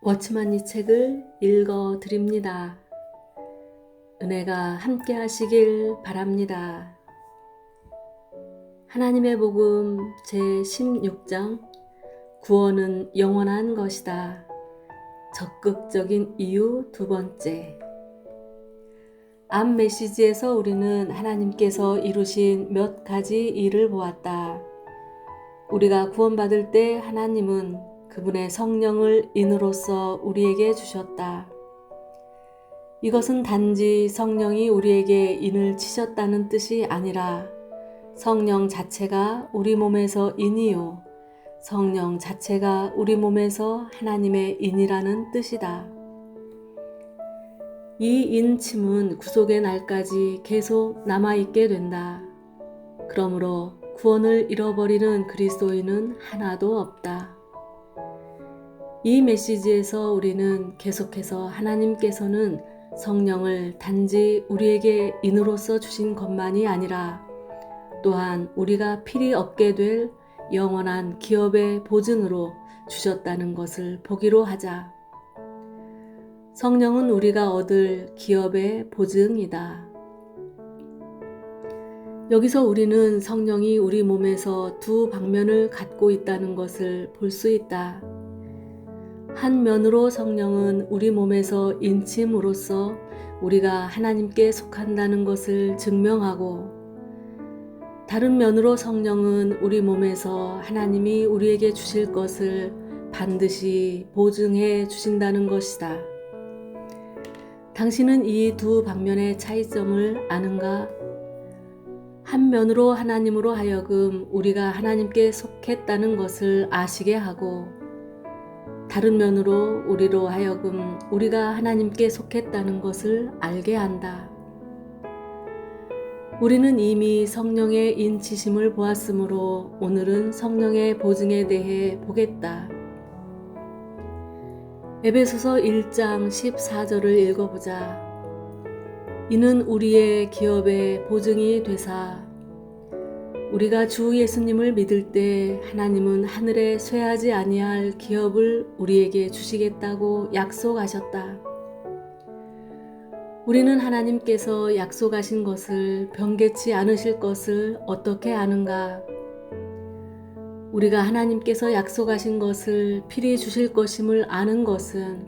워치만 이 책을 읽어 드립니다. 은혜가 함께 하시길 바랍니다. 하나님의 복음 제 16장 구원은 영원한 것이다. 적극적인 이유 두 번째. 앞 메시지에서 우리는 하나님께서 이루신 몇 가지 일을 보았다. 우리가 구원받을 때 하나님은 그분의 성령을 인으로써 우리에게 주셨다. 이것은 단지 성령이 우리에게 인을 치셨다는 뜻이 아니라 성령 자체가 우리 몸에서 인이요. 성령 자체가 우리 몸에서 하나님의 인이라는 뜻이다. 이 인침은 구속의 날까지 계속 남아있게 된다. 그러므로 구원을 잃어버리는 그리스도인은 하나도 없다. 이 메시지에서 우리는 계속해서 하나님께서는 성령을 단지 우리에게 인으로서 주신 것만이 아니라 또한 우리가 필히 얻게 될 영원한 기업의 보증으로 주셨다는 것을 보기로 하자. 성령은 우리가 얻을 기업의 보증이다. 여기서 우리는 성령이 우리 몸에서 두 방면을 갖고 있다는 것을 볼 수 있다. 한 면으로 성령은 우리 몸에서 인침으로써 우리가 하나님께 속한다는 것을 증명하고 다른 면으로 성령은 우리 몸에서 하나님이 우리에게 주실 것을 반드시 보증해 주신다는 것이다. 당신은 이 두 방면의 차이점을 아는가? 한 면으로 하나님으로 하여금 우리가 하나님께 속했다는 것을 아시게 하고 다른 면으로 우리로 하여금 우리가 하나님께 속했다는 것을 알게 한다. 우리는 이미 성령의 인치심을 보았으므로 오늘은 성령의 보증에 대해 보겠다. 에베소서 1장 14절을 읽어보자. 이는 우리의 기업의 보증이 되사 우리가 주 예수님을 믿을 때 하나님은 하늘에 쇠하지 아니할 기업을 우리에게 주시겠다고 약속하셨다. 우리는 하나님께서 약속하신 것을 변개치 않으실 것을 어떻게 아는가? 우리가 하나님께서 약속하신 것을 필히 주실 것임을 아는 것은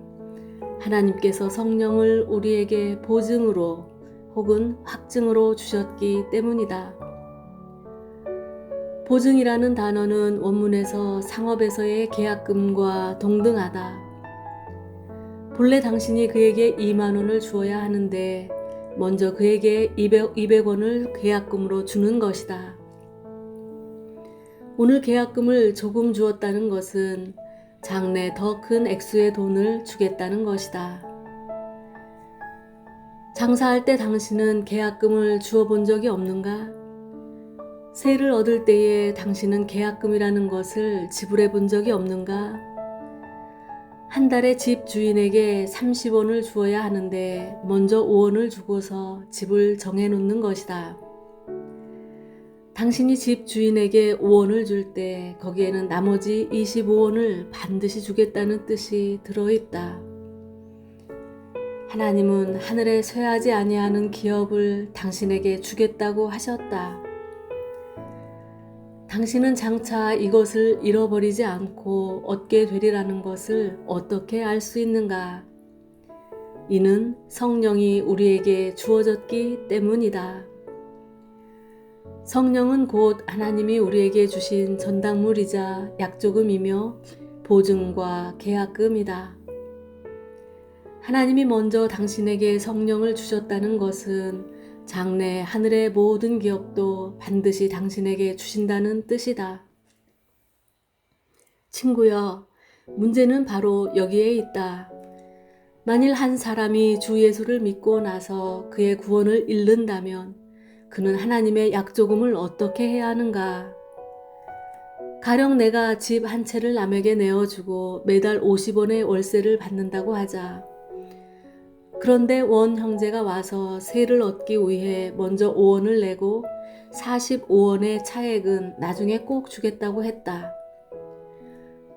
하나님께서 성령을 우리에게 보증으로 혹은 확증으로 주셨기 때문이다. 보증이라는 단어는 원문에서 상업에서의 계약금과 동등하다. 본래 당신이 그에게 2만 원을 주어야 하는데 먼저 그에게 200, 200원을 계약금으로 주는 것이다. 오늘 계약금을 조금 주었다는 것은 장래 더 큰 액수의 돈을 주겠다는 것이다. 장사할 때 당신은 계약금을 주어 본 적이 없는가? 세를 얻을 때에 당신은 계약금이라는 것을 지불해 본 적이 없는가? 한 달에 집 주인에게 30원을 주어야 하는데 먼저 5원을 주고서 집을 정해 놓는 것이다. 당신이 집 주인에게 5원을 줄 때 거기에는 나머지 25원을 반드시 주겠다는 뜻이 들어있다. 하나님은 하늘에 쇠하지 아니하는 기업을 당신에게 주겠다고 하셨다. 당신은 장차 이것을 잃어버리지 않고 얻게 되리라는 것을 어떻게 알 수 있는가? 이는 성령이 우리에게 주어졌기 때문이다. 성령은 곧 하나님이 우리에게 주신 전당물이자 약조금이며 보증과 계약금이다. 하나님이 먼저 당신에게 성령을 주셨다는 것은 장래 하늘의 모든 기업도 반드시 당신에게 주신다는 뜻이다. 친구여, 문제는 바로 여기에 있다. 만일 한 사람이 주 예수를 믿고 나서 그의 구원을 잃는다면 그는 하나님의 약조금을 어떻게 해야 하는가? 가령 내가 집 한 채를 남에게 내어주고 매달 50원의 월세를 받는다고 하자. 그런데 원 형제가 와서 세를 얻기 위해 먼저 5원을 내고 45원의 차액은 나중에 꼭 주겠다고 했다.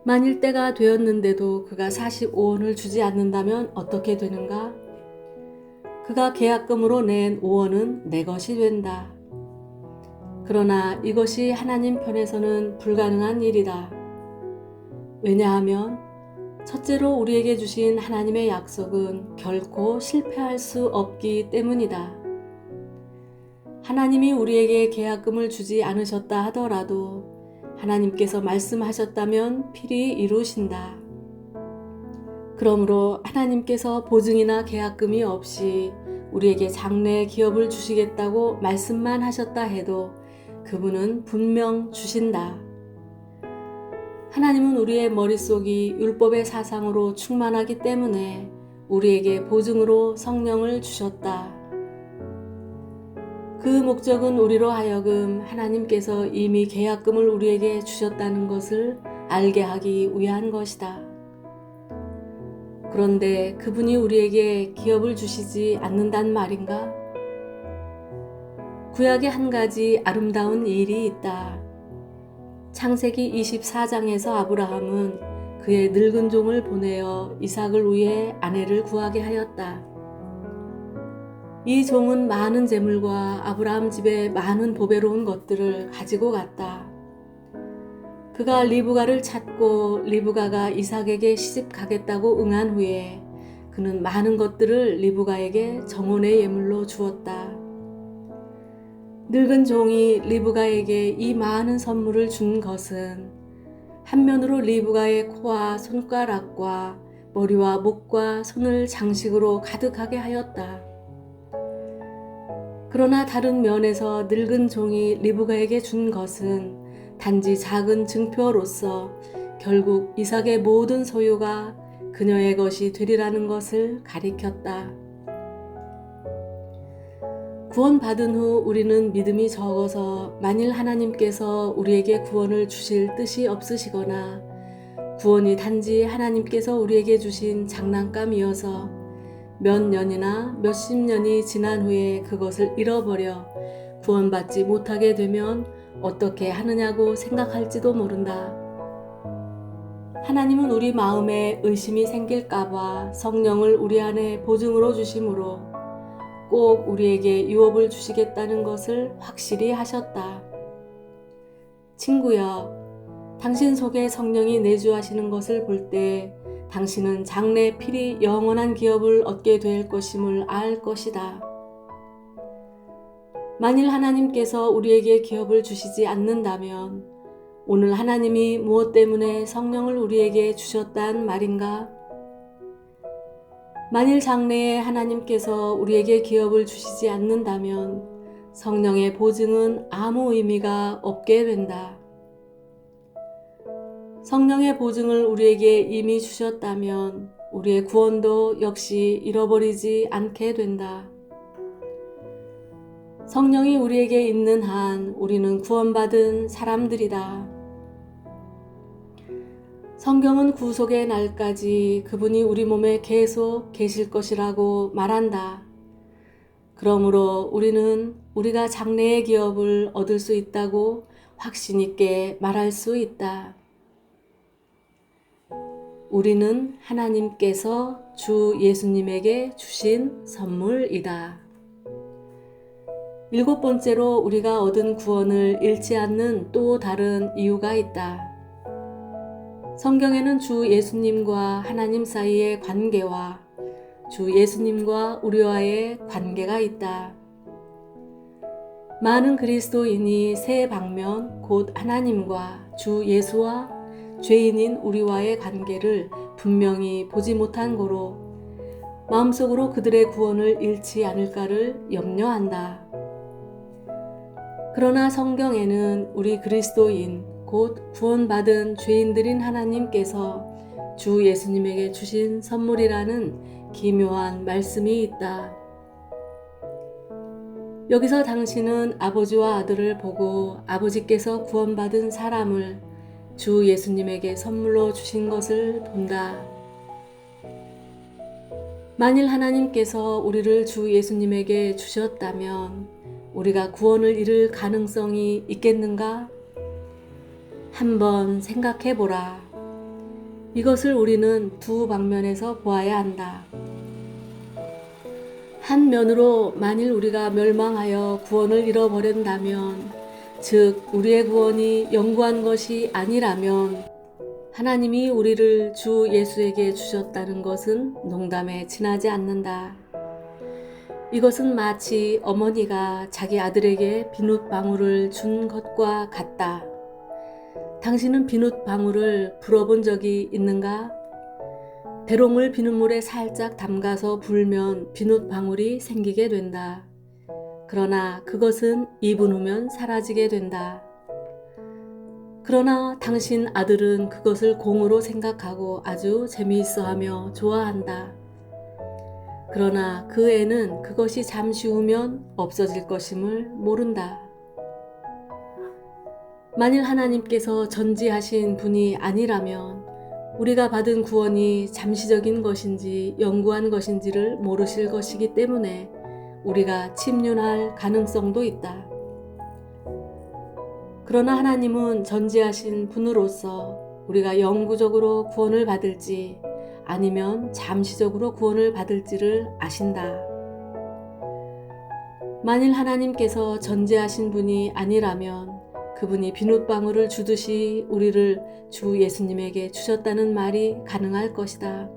만일 때가 되었는데도 그가 45원을 주지 않는다면 어떻게 되는가? 그가 계약금으로 낸 5원은 내 것이 된다. 그러나 이것이 하나님 편에서는 불가능한 일이다. 왜냐하면 첫째로 우리에게 주신 하나님의 약속은 결코 실패할 수 없기 때문이다. 하나님이 우리에게 계약금을 주지 않으셨다 하더라도 하나님께서 말씀하셨다면 필히 이루신다. 그러므로 하나님께서 보증이나 계약금이 없이 우리에게 장래 기업을 주시겠다고 말씀만 하셨다 해도 그분은 분명 주신다. 하나님은 우리의 머릿속이 율법의 사상으로 충만하기 때문에 우리에게 보증으로 성령을 주셨다. 그 목적은 우리로 하여금 하나님께서 이미 계약금을 우리에게 주셨다는 것을 알게 하기 위한 것이다. 그런데 그분이 우리에게 기업을 주시지 않는단 말인가? 구약에 한 가지 아름다운 일이 있다. 창세기 24장에서 아브라함은 그의 늙은 종을 보내어 이삭을 위해 아내를 구하게 하였다. 이 종은 많은 재물과 아브라함 집에 많은 보배로운 것들을 가지고 갔다. 그가 리브가를 찾고 리브가가 이삭에게 시집 가겠다고 응한 후에 그는 많은 것들을 리브가에게 정원의 예물로 주었다. 늙은 종이 리브가에게 이 많은 선물을 준 것은 한면으로 리브가의 코와 손가락과 머리와 목과 손을 장식으로 가득하게 하였다. 그러나 다른 면에서 늙은 종이 리브가에게 준 것은 단지 작은 증표로서 결국 이삭의 모든 소유가 그녀의 것이 되리라는 것을 가리켰다. 구원받은 후 우리는 믿음이 적어서 만일 하나님께서 우리에게 구원을 주실 뜻이 없으시거나 구원이 단지 하나님께서 우리에게 주신 장난감이어서 몇 년이나 몇십 년이 지난 후에 그것을 잃어버려 구원받지 못하게 되면 어떻게 하느냐고 생각할지도 모른다. 하나님은 우리 마음에 의심이 생길까봐 성령을 우리 안에 보증으로 주심으로 꼭 우리에게 유업을 주시겠다는 것을 확실히 하셨다. 친구여, 당신 속에 성령이 내주하시는 것을 볼 때 당신은 장래 필히 영원한 기업을 얻게 될 것임을 알 것이다. 만일 하나님께서 우리에게 기업을 주시지 않는다면 오늘 하나님이 무엇 때문에 성령을 우리에게 주셨단 말인가? 만일 장래에 하나님께서 우리에게 기업을 주시지 않는다면 성령의 보증은 아무 의미가 없게 된다. 성령의 보증을 우리에게 이미 주셨다면 우리의 구원도 역시 잃어버리지 않게 된다. 성령이 우리에게 있는 한 우리는 구원받은 사람들이다. 성경은 구속의 날까지 그분이 우리 몸에 계속 계실 것이라고 말한다. 그러므로 우리는 우리가 장래의 기업을 얻을 수 있다고 확신 있게 말할 수 있다. 우리는 하나님께서 주 예수님에게 주신 선물이다. 일곱 번째로 우리가 얻은 구원을 잃지 않는 또 다른 이유가 있다. 성경에는 주 예수님과 하나님 사이의 관계와 주 예수님과 우리와의 관계가 있다. 많은 그리스도인이 새 방면 곧 하나님과 주 예수와 죄인인 우리와의 관계를 분명히 보지 못한 고로 마음속으로 그들의 구원을 잃지 않을까를 염려한다. 그러나 성경에는 우리 그리스도인 곧 구원받은 죄인들인 하나님께서 주 예수님에게 주신 선물이라는 기묘한 말씀이 있다. 여기서 당신은 아버지와 아들을 보고 아버지께서 구원받은 사람을 주 예수님에게 선물로 주신 것을 본다. 만일 하나님께서 우리를 주 예수님에게 주셨다면 우리가 구원을 잃을 가능성이 있겠는가? 한번 생각해 보라. 이것을 우리는 두 방면에서 보아야 한다. 한 면으로 만일 우리가 멸망하여 구원을 잃어버린다면, 즉, 우리의 구원이 영구한 것이 아니라면, 하나님이 우리를 주 예수에게 주셨다는 것은 농담에 지나지 않는다. 이것은 마치 어머니가 자기 아들에게 비눗방울을 준 것과 같다. 당신은 비눗 방울을 불어본 적이 있는가? 대롱을 비눗물에 살짝 담가서 불면 비눗 방울이 생기게 된다. 그러나 그것은 2분 후면 사라지게 된다. 그러나 당신 아들은 그것을 공으로 생각하고 아주 재미있어 하며 좋아한다. 그러나 그 애는 그것이 잠시 후면 없어질 것임을 모른다. 만일 하나님께서 전지하신 분이 아니라면 우리가 받은 구원이 잠시적인 것인지 영구한 것인지를 모르실 것이기 때문에 우리가 침륜할 가능성도 있다. 그러나 하나님은 전지하신 분으로서 우리가 영구적으로 구원을 받을지 아니면 잠시적으로 구원을 받을지를 아신다. 만일 하나님께서 전지하신 분이 아니라면 그분이 비눗방울을 주듯이 우리를 주 예수님에게 주셨다는 말이 가능할 것이다.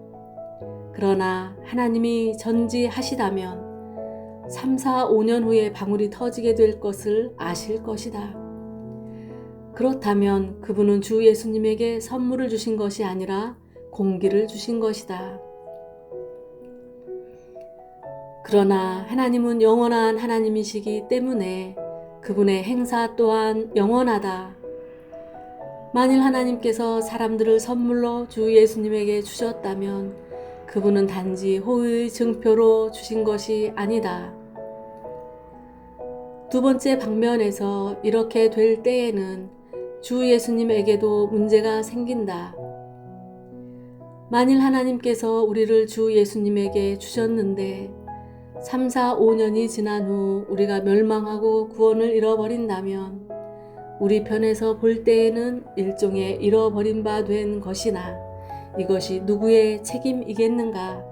그러나 하나님이 전지하시다면 3, 4, 5년 후에 방울이 터지게 될 것을 아실 것이다. 그렇다면 그분은 주 예수님에게 선물을 주신 것이 아니라 공기를 주신 것이다. 그러나 하나님은 영원한 하나님이시기 때문에 그분의 행사 또한 영원하다. 만일 하나님께서 사람들을 선물로 주 예수님에게 주셨다면 그분은 단지 호의의 증표로 주신 것이 아니다. 두 번째 방면에서 이렇게 될 때에는 주 예수님에게도 문제가 생긴다. 만일 하나님께서 우리를 주 예수님에게 주셨는데 3, 4, 5년이 지난 후 우리가 멸망하고 구원을 잃어버린다면 우리 편에서 볼 때에는 일종의 잃어버린 바 된 것이나 이것이 누구의 책임이겠는가?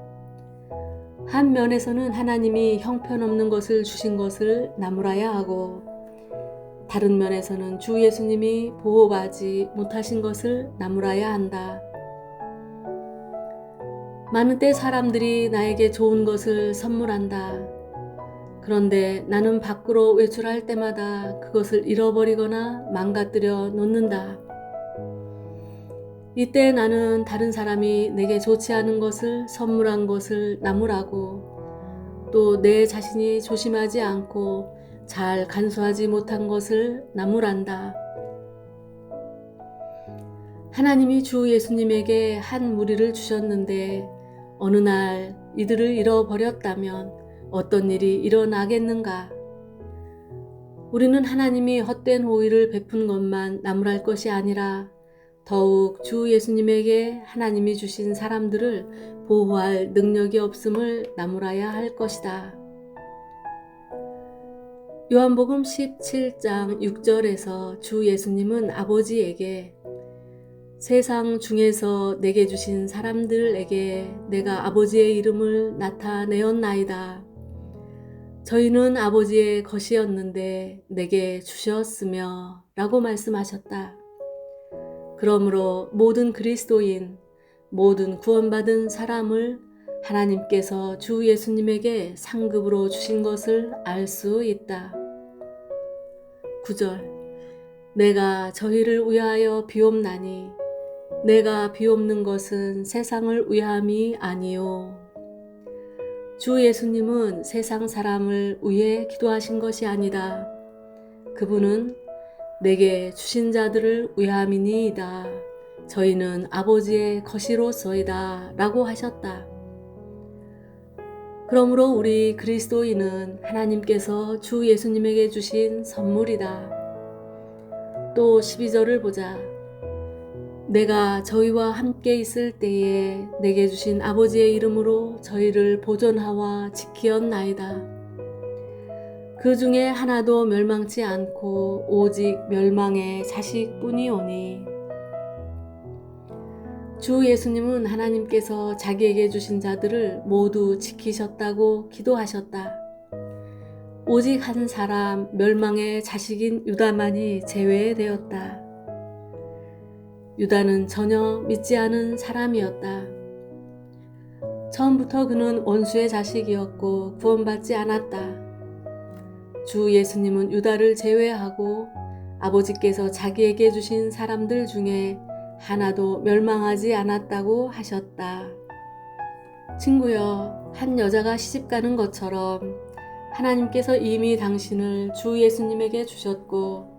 한 면에서는 하나님이 형편없는 것을 주신 것을 나무라야 하고 다른 면에서는 주 예수님이 보호하지 못하신 것을 나무라야 한다. 많은 때 사람들이 나에게 좋은 것을 선물한다. 그런데 나는 밖으로 외출할 때마다 그것을 잃어버리거나 망가뜨려 놓는다. 이때 나는 다른 사람이 내게 좋지 않은 것을 선물한 것을 나무라고 또 내 자신이 조심하지 않고 잘 간수하지 못한 것을 나무란다. 하나님이 주 예수님에게 한 무리를 주셨는데 어느 날 이들을 잃어버렸다면 어떤 일이 일어나겠는가? 우리는 하나님이 헛된 호의를 베푼 것만 나무랄 것이 아니라 더욱 주 예수님에게 하나님이 주신 사람들을 보호할 능력이 없음을 나무라야 할 것이다. 요한복음 17장 6절에서 주 예수님은 아버지에게 세상 중에서 내게 주신 사람들에게 내가 아버지의 이름을 나타내었나이다. 저희는 아버지의 것이었는데 내게 주셨으며 라고 말씀하셨다. 그러므로 모든 그리스도인, 모든 구원받은 사람을 하나님께서 주 예수님에게 상급으로 주신 것을 알 수 있다. 9절 내가 저희를 위하여 비옵나니 내가 비옵는 것은 세상을 위함이 아니요 주 예수님은 세상 사람을 위해 기도하신 것이 아니다. 그분은 내게 주신 자들을 위함이니이다. 저희는 아버지의 것이로서이다. 라고 하셨다. 그러므로 우리 그리스도인은 하나님께서 주 예수님에게 주신 선물이다. 또 12절을 보자. 내가 저희와 함께 있을 때에 내게 주신 아버지의 이름으로 저희를 보존하와 지키었나이다. 그 중에 하나도 멸망치 않고 오직 멸망의 자식뿐이오니 주 예수님은 하나님께서 자기에게 주신 자들을 모두 지키셨다고 기도하셨다. 오직 한 사람 멸망의 자식인 유다만이 제외되었다. 유다는 전혀 믿지 않은 사람이었다. 처음부터 그는 원수의 자식이었고 구원받지 않았다. 주 예수님은 유다를 제외하고 아버지께서 자기에게 주신 사람들 중에 하나도 멸망하지 않았다고 하셨다. 친구여, 한 여자가 시집 가는 것처럼 하나님께서 이미 당신을 주 예수님에게 주셨고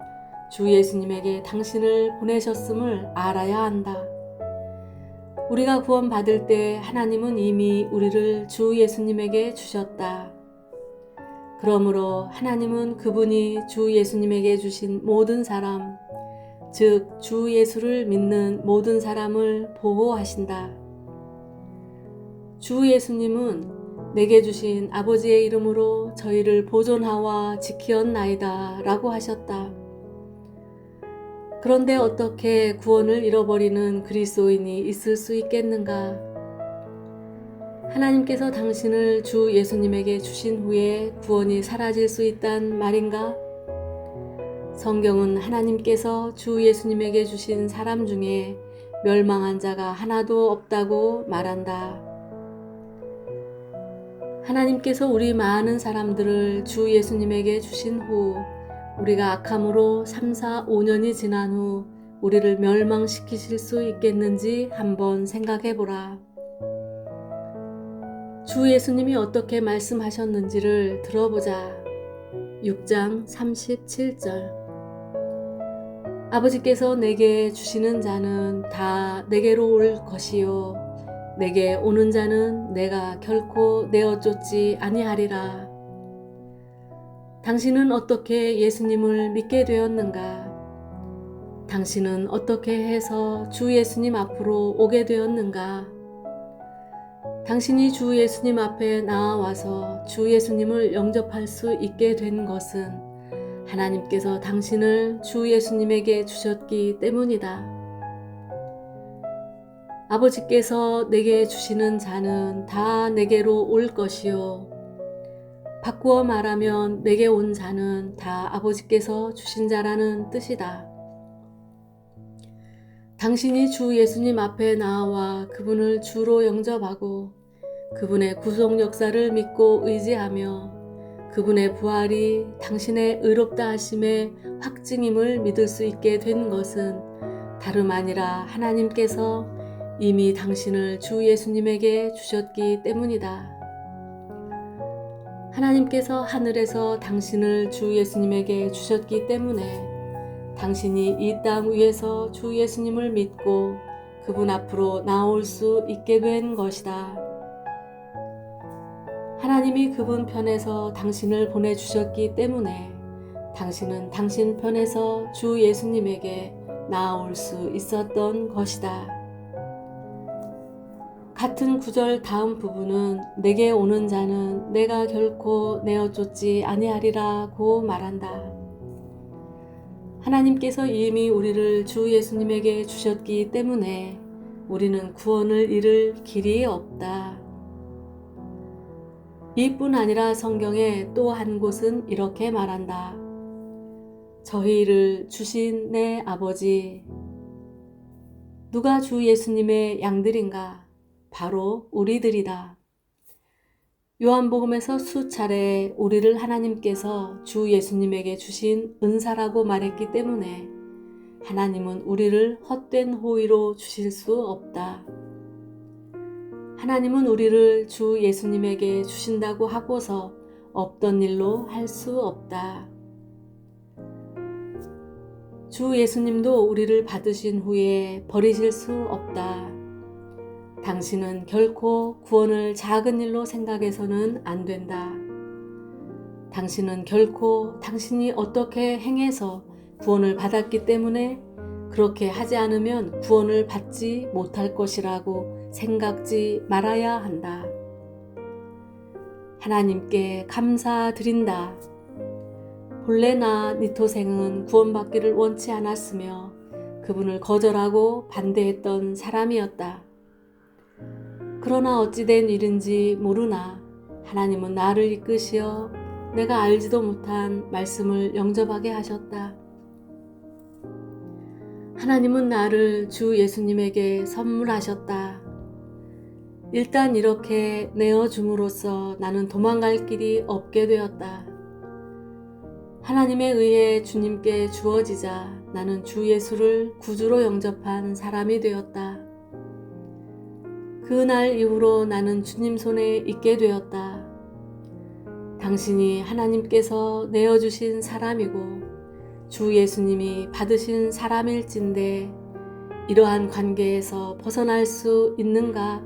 주 예수님에게 당신을 보내셨음을 알아야 한다. 우리가 구원받을 때 하나님은 이미 우리를 주 예수님에게 주셨다. 그러므로 하나님은 그분이 주 예수님에게 주신 모든 사람, 즉, 주 예수를 믿는 모든 사람을 보호하신다. 주 예수님은 내게 주신 아버지의 이름으로 저희를 보존하와 지키었나이다 라고 하셨다. 그런데 어떻게 구원을 잃어버리는 그리스도인이 있을 수 있겠는가? 하나님께서 당신을 주 예수님에게 주신 후에 구원이 사라질 수 있단 말인가? 성경은 하나님께서 주 예수님에게 주신 사람 중에 멸망한 자가 하나도 없다고 말한다. 하나님께서 우리 많은 사람들을 주 예수님에게 주신 후 우리가 악함으로 3, 4, 5년이 지난 후 우리를 멸망시키실 수 있겠는지 한번 생각해 보라. 주 예수님이 어떻게 말씀하셨는지를 들어보자. 6장 37절. 아버지께서 내게 주시는 자는 다 내게로 올 것이요. 내게 오는 자는 내가 결코 내어 쫓지 아니하리라. 당신은 어떻게 예수님을 믿게 되었는가? 당신은 어떻게 해서 주 예수님 앞으로 오게 되었는가? 당신이 주 예수님 앞에 나와서 주 예수님을 영접할 수 있게 된 것은 하나님께서 당신을 주 예수님에게 주셨기 때문이다. 아버지께서 내게 주시는 자는 다 내게로 올 것이요. 바꾸어 말하면 내게 온 자는 다 아버지께서 주신 자라는 뜻이다. 당신이 주 예수님 앞에 나와 그분을 주로 영접하고 그분의 구속 역사를 믿고 의지하며 그분의 부활이 당신의 의롭다 하심의 확증임을 믿을 수 있게 된 것은 다름 아니라 하나님께서 이미 당신을 주 예수님에게 주셨기 때문이다. 하나님께서 하늘에서 당신을 주 예수님에게 주셨기 때문에 당신이 이 땅 위에서 주 예수님을 믿고 그분 앞으로 나올 수 있게 된 것이다. 하나님이 그분 편에서 당신을 보내주셨기 때문에 당신은 당신 편에서 주 예수님에게 나올 수 있었던 것이다. 같은 구절 다음 부분은 내게 오는 자는 내가 결코 내어 쫓지 아니하리라고 말한다. 하나님께서 이미 우리를 주 예수님에게 주셨기 때문에 우리는 구원을 잃을 길이 없다. 이뿐 아니라 성경에 또한 곳은 이렇게 말한다. 저희를 주신 내 아버지. 누가 주 예수님의 양들인가? 바로 우리들이다. 요한복음에서 수차례 우리를 하나님께서 주 예수님에게 주신 은사라고 말했기 때문에 하나님은 우리를 헛된 호의로 주실 수 없다. 하나님은 우리를 주 예수님에게 주신다고 하고서 없던 일로 할 수 없다. 주 예수님도 우리를 받으신 후에 버리실 수 없다. 당신은 결코 구원을 작은 일로 생각해서는 안 된다. 당신은 결코 당신이 어떻게 행해서 구원을 받았기 때문에 그렇게 하지 않으면 구원을 받지 못할 것이라고 생각지 말아야 한다. 하나님께 감사드린다. 본래 나 니토생은 구원받기를 원치 않았으며 그분을 거절하고 반대했던 사람이었다. 그러나 어찌된 일인지 모르나 하나님은 나를 이끄시어 내가 알지도 못한 말씀을 영접하게 하셨다. 하나님은 나를 주 예수님에게 선물하셨다. 일단 이렇게 내어줌으로써 나는 도망갈 길이 없게 되었다. 하나님에 의해 주님께 주어지자 나는 주 예수를 구주로 영접한 사람이 되었다. 그날 이후로 나는 주님 손에 있게 되었다. 당신이 하나님께서 내어주신 사람이고 주 예수님이 받으신 사람일진데 이러한 관계에서 벗어날 수 있는가?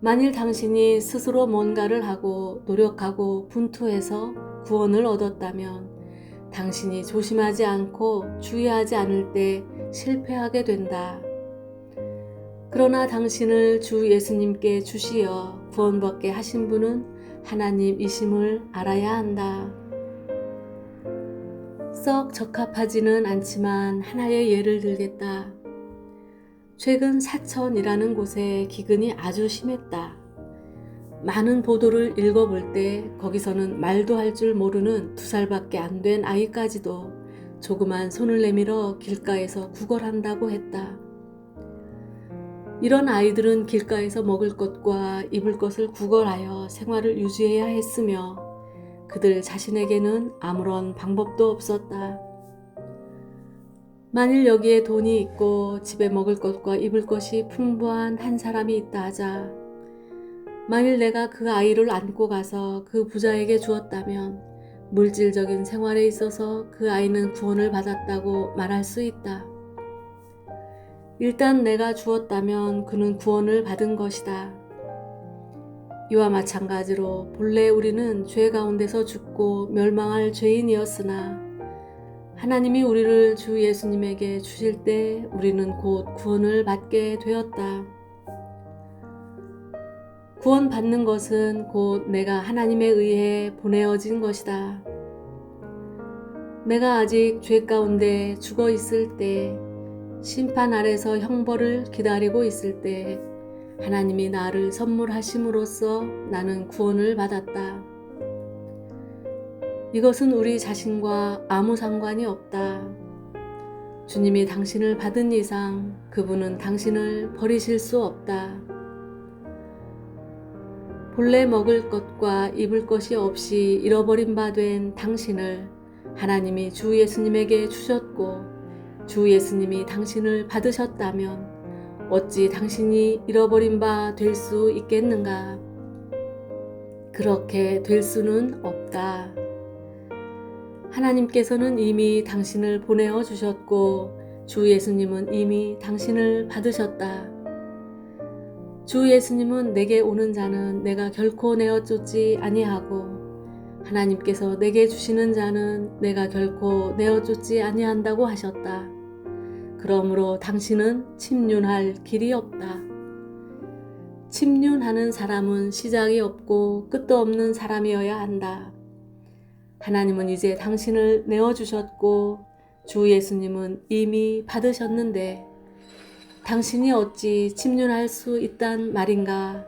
만일 당신이 스스로 뭔가를 하고 노력하고 분투해서 구원을 얻었다면 당신이 조심하지 않고 주의하지 않을 때 실패하게 된다. 그러나 당신을 주 예수님께 주시어 구원받게 하신 분은 하나님이심을 알아야 한다. 썩 적합하지는 않지만 하나의 예를 들겠다. 최근 사천이라는 곳에 기근이 아주 심했다. 많은 보도를 읽어볼 때 거기서는 말도 할 줄 모르는 두 살밖에 안 된 아이까지도 조그만 손을 내밀어 길가에서 구걸한다고 했다. 이런 아이들은 길가에서 먹을 것과 입을 것을 구걸하여 생활을 유지해야 했으며 그들 자신에게는 아무런 방법도 없었다. 만일 여기에 돈이 있고 집에 먹을 것과 입을 것이 풍부한 한 사람이 있다 하자. 만일 내가 그 아이를 안고 가서 그 부자에게 주었다면 물질적인 생활에 있어서 그 아이는 구원을 받았다고 말할 수 있다. 일단 내가 주었다면 그는 구원을 받은 것이다. 이와 마찬가지로 본래 우리는 죄 가운데서 죽고 멸망할 죄인이었으나 하나님이 우리를 주 예수님에게 주실 때 우리는 곧 구원을 받게 되었다. 구원받는 것은 곧 내가 하나님에 의해 보내어진 것이다. 내가 아직 죄 가운데 죽어 있을 때 심판 아래서 형벌을 기다리고 있을 때 하나님이 나를 선물하심으로써 나는 구원을 받았다. 이것은 우리 자신과 아무 상관이 없다. 주님이 당신을 받은 이상 그분은 당신을 버리실 수 없다. 본래 먹을 것과 입을 것이 없이 잃어버린 바 된 당신을 하나님이 주 예수님에게 주셨고 주 예수님이 당신을 받으셨다면 어찌 당신이 잃어버린 바 될 수 있겠는가? 그렇게 될 수는 없다. 하나님께서는 이미 당신을 보내어 주셨고 주 예수님은 이미 당신을 받으셨다. 주 예수님은 내게 오는 자는 내가 결코 내어 쫓지 아니하고 하나님께서 내게 주시는 자는 내가 결코 내어 쫓지 아니한다고 하셨다. 그러므로 당신은 침륜할 길이 없다. 침륜하는 사람은 시작이 없고 끝도 없는 사람이어야 한다. 하나님은 이제 당신을 내어주셨고 주 예수님은 이미 받으셨는데 당신이 어찌 침륜할 수 있단 말인가?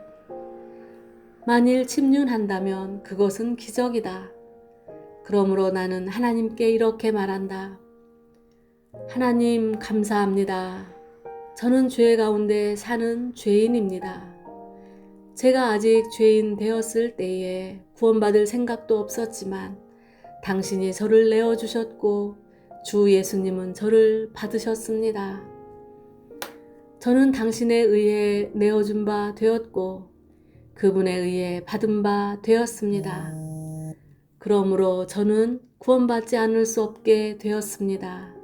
만일 침륜한다면 그것은 기적이다. 그러므로 나는 하나님께 이렇게 말한다. 하나님 감사합니다. 저는 죄 가운데 사는 죄인입니다. 제가 아직 죄인 되었을 때에 구원받을 생각도 없었지만 당신이 저를 내어주셨고 주 예수님은 저를 받으셨습니다. 저는 당신에 의해 내어준 바 되었고 그분에 의해 받은 바 되었습니다. 그러므로 저는 구원받지 않을 수 없게 되었습니다.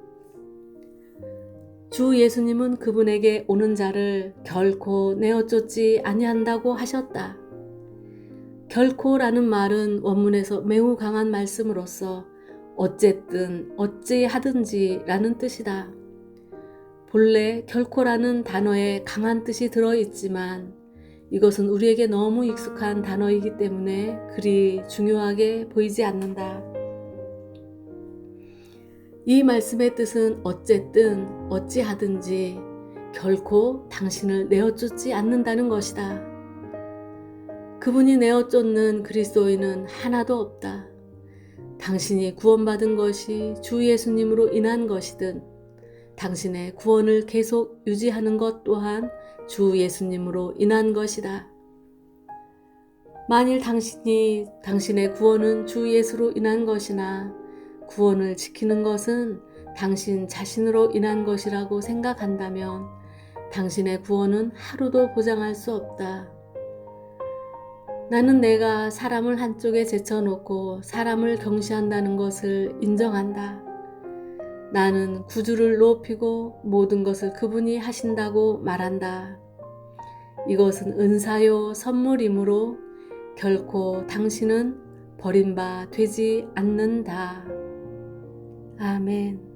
주 예수님은 그분에게 오는 자를 결코 내어 쫓지 아니한다고 하셨다. 결코라는 말은 원문에서 매우 강한 말씀으로서 어쨌든 어찌하든지 라는 뜻이다. 본래 결코라는 단어에 강한 뜻이 들어있지만 이것은 우리에게 너무 익숙한 단어이기 때문에 그리 중요하게 보이지 않는다. 이 말씀의 뜻은 어쨌든 어찌하든지 결코 당신을 내어쫓지 않는다는 것이다. 그분이 내어쫓는 그리스도인은 하나도 없다. 당신이 구원받은 것이 주 예수님으로 인한 것이든 당신의 구원을 계속 유지하는 것 또한 주 예수님으로 인한 것이다. 만일 당신이 당신의 구원은 주 예수로 인한 것이나 구원을 지키는 것은 당신 자신으로 인한 것이라고 생각한다면 당신의 구원은 하루도 보장할 수 없다. 나는 내가 사람을 한쪽에 제쳐놓고 사람을 경시한다는 것을 인정한다. 나는 구주를 높이고 모든 것을 그분이 하신다고 말한다. 이것은 은사요 선물이므로 결코 당신은 버림바 되지 않는다. 아멘.